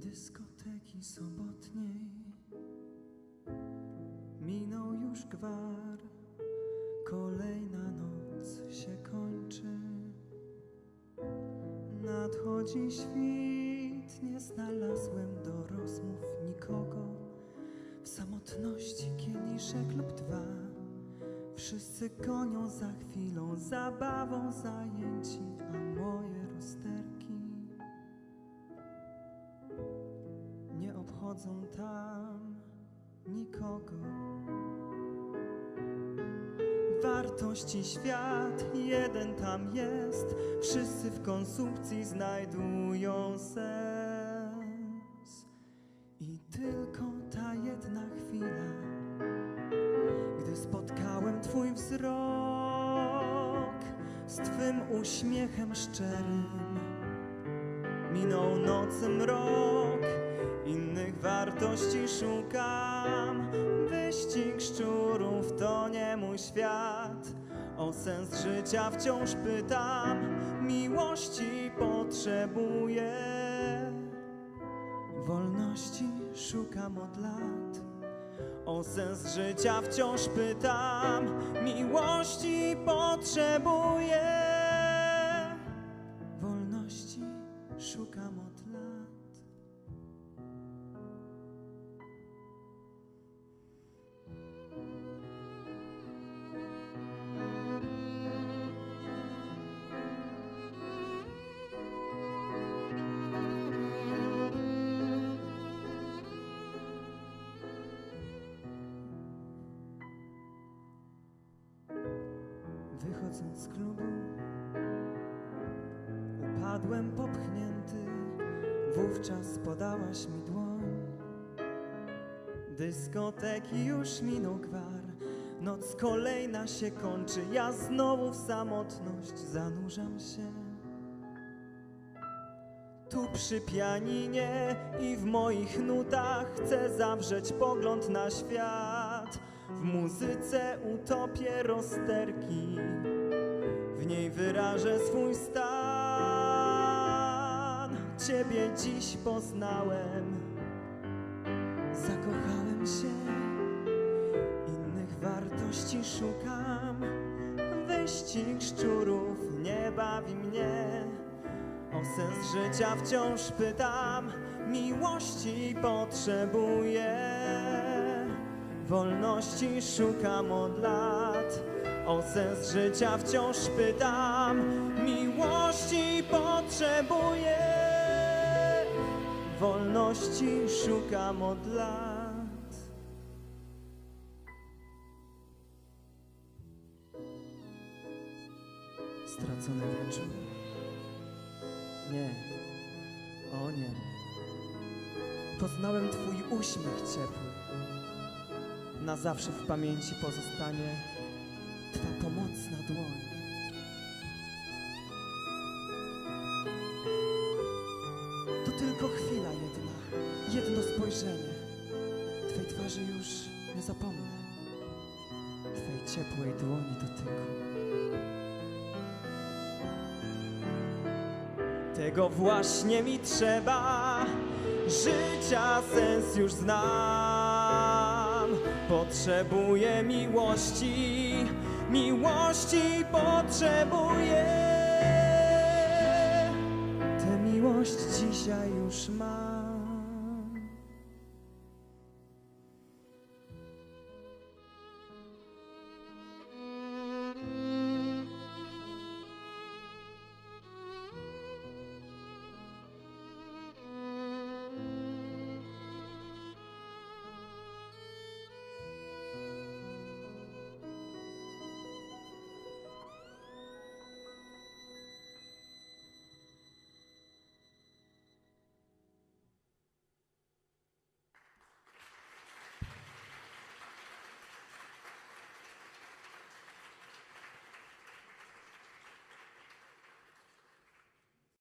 dyskoteki sobotniej. Minął już gwar, kolejna noc się kończy. Nadchodzi świt, nie znalazłem do rozmów nikogo. W samotności kieliszek lub dwa. Wszyscy gonią za chwilą, zabawą zajęci, a moje rozterki nie obchodzą tam nikogo. Wartości świat jeden tam jest, wszyscy w konsumpcji znajdują sens. I tylko ta jedna chwila, gdy spotkałem Twój wzrok z Twym uśmiechem szczerym. Minął nocy mrok, innych wartości szukam. Wyścig szczurów to nie mój świat. O sens życia wciąż pytam, miłości potrzebuję. Wolności szukam od lat. O sens życia wciąż pytam, miłości potrzebuję. Wychodząc z klubu, upadłem popchnięty. Wówczas podałaś mi dłoń. Dyskoteki już minął gwar. Noc kolejna się kończy. Ja znowu w samotność zanurzam się. Tu przy pianinie i w moich nutach chcę zawrzeć pogląd na świat. W muzyce utopię rozterki, w niej wyrażę swój stan. Ciebie dziś poznałem, zakochałem się, innych wartości szukam. Wyścig szczurów nie bawi mnie. O sens życia wciąż pytam, miłości potrzebuję. Wolności szukam od lat. O sens życia wciąż pytam, miłości potrzebuję. Wolności szukam od lat. Stracony wieczór. Nie, o nie. Poznałem Twój uśmiech ciepły. Na zawsze w pamięci pozostanie Twa pomocna dłoń. To tylko chwila jedna, jedno spojrzenie. Twej twarzy już nie zapomnę. Twej ciepłej dłoni dotyku. Tego właśnie mi trzeba, życia sens już znam. Potrzebuję miłości, miłości potrzebuję. Tę miłość dzisiaj już mam.